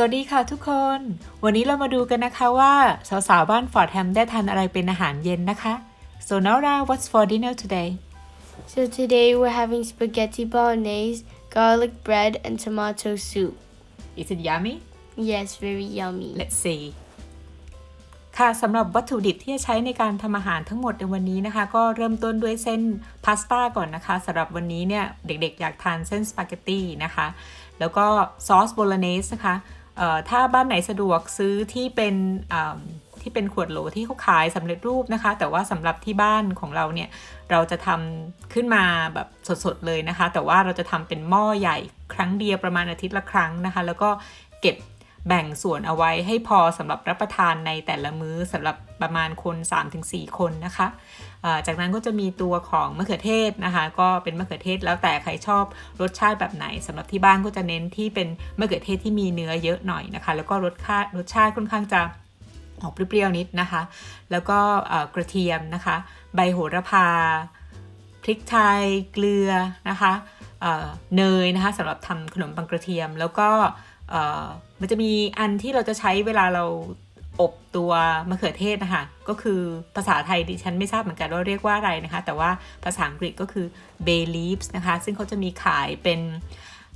สวัสดีค่ะทุกคน วันนี้เรามาดูกันนะคะว่า สาวๆบ้านฟอร์ดแฮมได้ทานอะไรเป็นอาหารเย็นนะคะ so Nora what's for dinner today So today we're having spaghetti bolognese, garlic bread, and tomato soup. is it yummy Yes, very yummy. let's see ค่ะสำหรับวัตถุดิบที่จะใช้ในการทำอาหารทั้งหมดในวันนี้นะคะ ก็เริ่มต้นด้วยเส้นพาสต้าก่อนนะคะสำหรับวันนี้เนี่ยเด็กๆ อยากทานเส้นสปาเกตตีนะคะ แล้วก็ซอสโบโลเนสนะคะเอ่อ ถ้าบ้านไหนสะดวกซื้อที่เป็นที่เป็นขวดโหลที่เขาขายสำเร็จรูปนะคะ แต่ว่าสำหรับที่บ้านของเราเนี่ยเราจะทำขึ้นมาแบบสดๆเลยนะคะ แต่ว่าเราจะทำเป็นหม้อใหญ่ครั้งเดียวประมาณอาทิตย์ละครั้งนะคะ แล้วก็เก็บ แบ่งส่วนเอาไว้ให้พอสำหรับรับประทานในแต่ละมื้อสำหรับประมาณคน 3-4 คนนะคะ จากนั้นก็จะมีตัวของมะเขือเทศนะคะ ก็เป็นมะเขือเทศแล้วแต่ใครชอบรสชาติแบบไหนสำหรับที่บ้านก็จะเน้นที่เป็นมะเขือเทศที่มีเนื้อเยอะหน่อยนะคะ แล้วก็รสชาติรสชาติค่อนข้างจะออกเปรี้ยวๆนิดนะคะ แล้วก็กระเทียมนะคะ ใบโหระพา พริกไทย เกลือนะคะเเนยนะคะสำหรับทำขนมปังกระเทียม แล้วก็ มันจะมีอันที่เราจะใช้เวลาเราอบตัวมะเขือเทศนะคะก็คือภาษาไทยดิฉันไม่ทราบเหมือนกันว่าเรียกว่าอะไรนะคะ แต่ว่าภาษาอังกฤษก็คือ bay leaves นะคะ ซึ่งเขาจะมีขายเป็น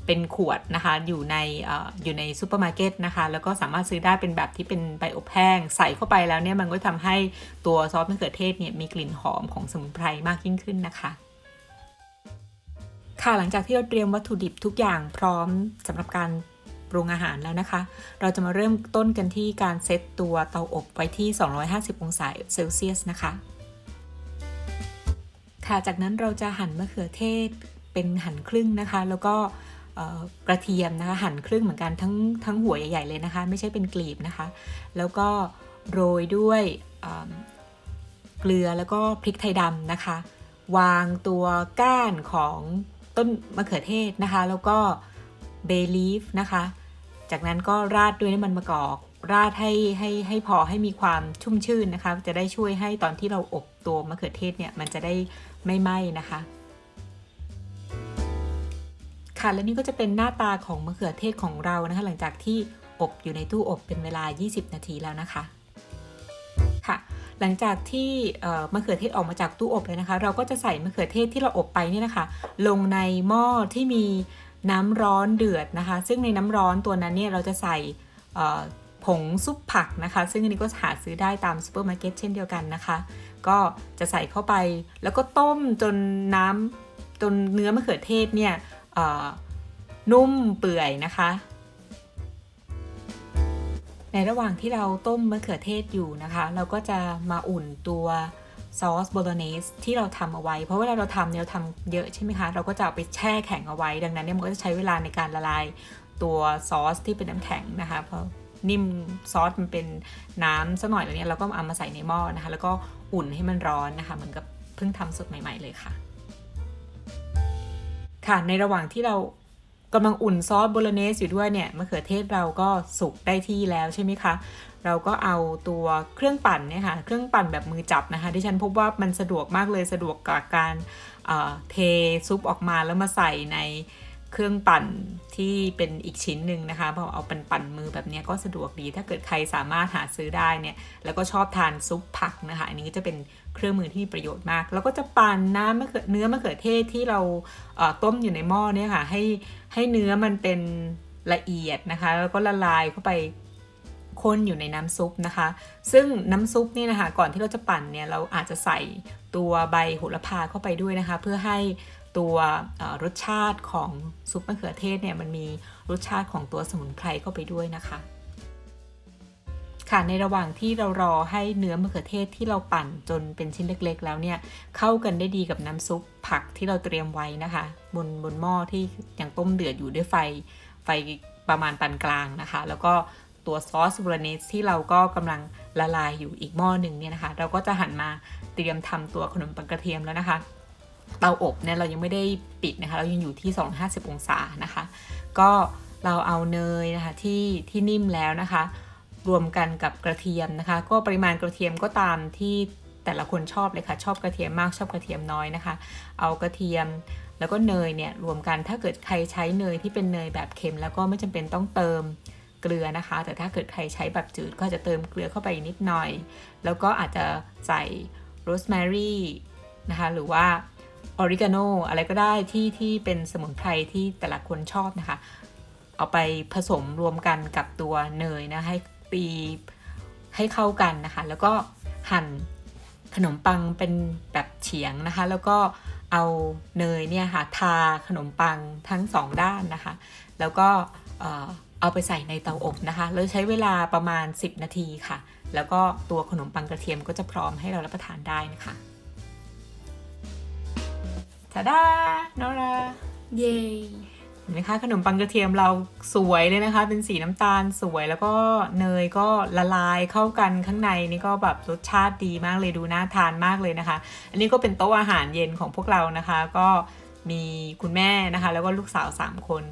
เป็นขวดนะคะอยู่ในออยู่ในซูเปอร์มาร์เก็ตนะคะแล้วก็สามารถซื้อได้เป็นแบบที่เป็นใบอบแห้ง ใส่เข้าไปแล้วเนี่ยมันก็ทำให้ตัวซอสมะเขือเทศเนี่ยมีกลิ่นหอมของสมุนไพรมากยิ่งขึ้นนะคะ ค่ะหลังจากที่เราเตรียมวัตถุดิบทุกอย่างพร้อมสำหรับการ ปรุงอาหารแล้วนะคะ เราจะมาเริ่มต้นกันที่การเซตตัวเตาอบไว้ที่ 250 องศาเซลเซียสนะคะ ค่ะ จากนั้นเราจะหั่นมะเขือเทศเป็นหั่นครึ่งนะคะ แล้วก็กระเทียมนะคะหั่นครึ่งเหมือนกันทั้งทั้งหัวใหญ่ๆเลยนะคะ ไม่ใช่เป็นกลีบนะคะ แล้วก็โรยด้วยเเกลือแล้วก็พริกไทยดำนะคะ วางตัวก้านของต้นมะเขือเทศนะคะ แล้วก็เบลีฟนะคะ จากนั้นก็ราดด้วยน้ำมันมะกอกราดให้ให้ให้พอให้มีความชุ่มชื่นนะคะ จะได้ช่วยให้ตอนที่เราอบตัวมะเขือเทศเนี่ยมันจะได้ไม่ไหม้นะคะ ค่ะและนี่ก็จะเป็นหน้าตาของมะเขือเทศของเรานะคะ หลังจากที่อบอยู่ในตู้อบเป็นเวลา 20 นาทีแล้วนะคะค่ะ หลังจากที่มะเขือเทศออกมาจากตู้อบเลยนะคะ เราก็จะใส่มะเขือเทศที่เราอบไปเนี่ยนะคะ ลงในหม้อที่มี น้ำร้อนเดือดนะคะ ซึ่งในน้ำร้อนตัวนั้นเนี่ยเราจะใส่ผงซุปผักนะคะ ซึ่งอันนี้ก็หาซื้อได้ตามซูเปอร์มาร์เก็ตเช่นเดียวกันนะคะ ก็จะใส่เข้าไปแล้วก็ต้มจนน้ำจนเนื้อมะเขือเทศเนี่ยนุ่มเปื่อยนะคะ ในระหว่างที่เราต้มมะเขือเทศอยู่นะคะ เราก็จะมาอุ่นตัว ซอสโบโลเนสที่เราทำเอาไว้ เพราะเวลาเราทำเนี่ยเราทำเยอะใช่ไหมคะ เราก็จะเอาไปแช่แข็งเอาไว้ ดังนั้นเนี่ยมันก็จะใช้เวลาในการละลายตัวซอสที่เป็นน้ำแข็งนะคะ เพราะนิ่มซอสมันเป็นน้ำสักหน่อยแล้วเนี่ยเราก็เอามาใส่ในหม้อนะคะ แล้วก็อุ่นให้มันร้อนนะคะเหมือนกับเพิ่งทำสดใหม่ ๆ เลยค่ะ ค่ะในระหว่างที่เรา กำลังอุ่นซอสโบโลเนสอยู่ด้วยเนี่ยมะเขือเทศเราก็สุกได้ที่แล้วใช่ไหมคะ เราก็เอาตัวเครื่องปั่นเนี่ยค่ะ เครื่องปั่นแบบมือจับนะคะ ที่ฉันพบว่ามันสะดวกมากเลยสะดวกกับการเอ่อเทซุปออกมาแล้วมาใส่ใน เครื่องปั่นที่เป็นอีกชิ้นหนึ่งนะคะพอเอาปั่นปั่นมือแบบนี้ก็สะดวกดี ถ้าเกิดใครสามารถหาซื้อได้เนี่ยแล้วก็ชอบทานซุปผักนะคะอันนี้ก็จะเป็นเครื่องมือที่มีประโยชน์มาก แล้วก็จะปั่นน้ำมะเขือเนื้อมะเขือเทศที่เราต้มอยู่ในหม้อเนี่ยค่ะให้ให้เนื้อมันเป็นละเอียดนะคะ แล้วก็ละลายเข้าไปข้นอยู่ในน้ำซุปนะคะ ซึ่งน้ำซุปนี่นะคะก่อนที่เราจะปั่นเนี่ยเราอาจจะใส่ตัวใบโหระพาเข้าไปด้วยนะคะ เพื่อให้ ตัวรสชาติของซุปมะเขือเทศเนี่ยมันมีรสชาติของตัวสมุนไพรเข้าไปด้วยนะคะ ค่ะในระหว่างที่เรารอให้เนื้อมะเขือเทศที่เราปั่นจนเป็นชิ้นเล็กๆ แล้วเนี่ยเข้ากันได้ดีกับน้ำซุปผักที่เราเตรียมไว้นะคะ บนบนหม้อที่ยังต้มเดือดอยู่ด้วยไฟไฟประมาณปานกลางนะคะ แล้วก็ตัวซอสบรเนสที่เราก็กำลังละลายอยู่อีกหม้อหนึ่งเนี่ยนะคะ เราก็จะหันมาเตรียมทำตัวขนมปังกระเทียมแล้วนะคะ เตาอบเนี่ยเรายังไม่ได้ปิดนะคะ เรายังอยู่ที่ 250 องศานะคะ ก็เราเอาเนยนะคะที่ที่นิ่มแล้วนะคะ รวมกันกับกระเทียมนะคะ ก็ปริมาณกระเทียมก็ตามที่แต่ละคนชอบเลยค่ะ ชอบกระเทียมมากชอบกระเทียมน้อยนะคะ เอากระเทียมแล้วก็เนยเนี่ยรวมกันถ้าเกิดใครใช้เนยที่เป็นเนยแบบเค็ม แล้วก็ไม่จำเป็นต้องเติมเกลือนะคะ แต่ถ้าเกิดใครใช้แบบจืดก็จะเติมเกลือเข้าไปนิดหน่อย แล้วก็อาจจะใส่โรสแมรี่นะคะหรือว่า ออริกาโนอะไรก็ได้ที่ที่เป็นสมุนไพรที่แต่ละคนชอบนะคะ เอาไปผสมรวมกันกับตัวเนยนะให้ตีให้เข้ากันนะคะ แล้วก็หั่นขนมปังเป็นแบบเฉียงนะคะ แล้วก็เอาเนยเนี่ยค่ะทาขนมปังทั้งสองด้านนะคะ แล้วก็เอาไปใส่ในเตาอบนะคะ แล้วใช้เวลาประมาณ 10 นาทีค่ะ แล้วก็ตัวขนมปังกระเทียมก็จะพร้อมให้เรารับประทานได้นะคะ ทาดานอรา Yay! เห็นไหมคะขนมปังกระเทียมเราสวยเลยนะคะ เป็นสีน้ำตาลสวยแล้วก็เนยก็ละลายเข้ากันข้างในนี่ก็แบบรสชาติดีมากเลยดูน่าทานมากเลยนะคะ อันนี้ก็เป็นโต๊ะอาหารเย็นของพวกเรานะคะ ก็มีคุณแม่นะคะ แล้วก็ลูกสาว 3 คน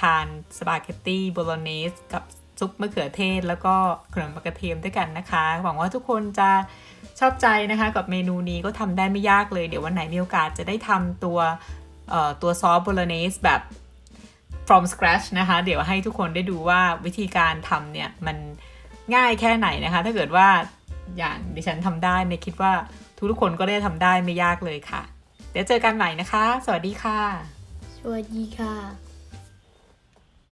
ทานสปาเกตตี้โบโลเนสกับซุปมะเขือเทศ แล้วก็ขนมปังกระเทียมด้วยกันนะคะ หวังว่าทุกคนจะ ชอบใจนะคะกับเมนูนี้ก็ทำได้ไม่ยากเลย เดี๋ยววันไหนมีโอกาสจะได้ทำตัวตัวซอสโบโลเนสแบบ from scratch นะคะ เดี๋ยวให้ทุกคนได้ดูว่าวิธีการทำเนี่ย มันง่ายแค่ไหนนะคะ ถ้าเกิดว่าอย่างดิฉันทำได้ในยคิดว่าทุกคนก็ได้ทำได้ไม่ยากเลยค่ะ เดี๋ยวเจอกันใหม่นะคะ สวัสดีค่ะ Swadika.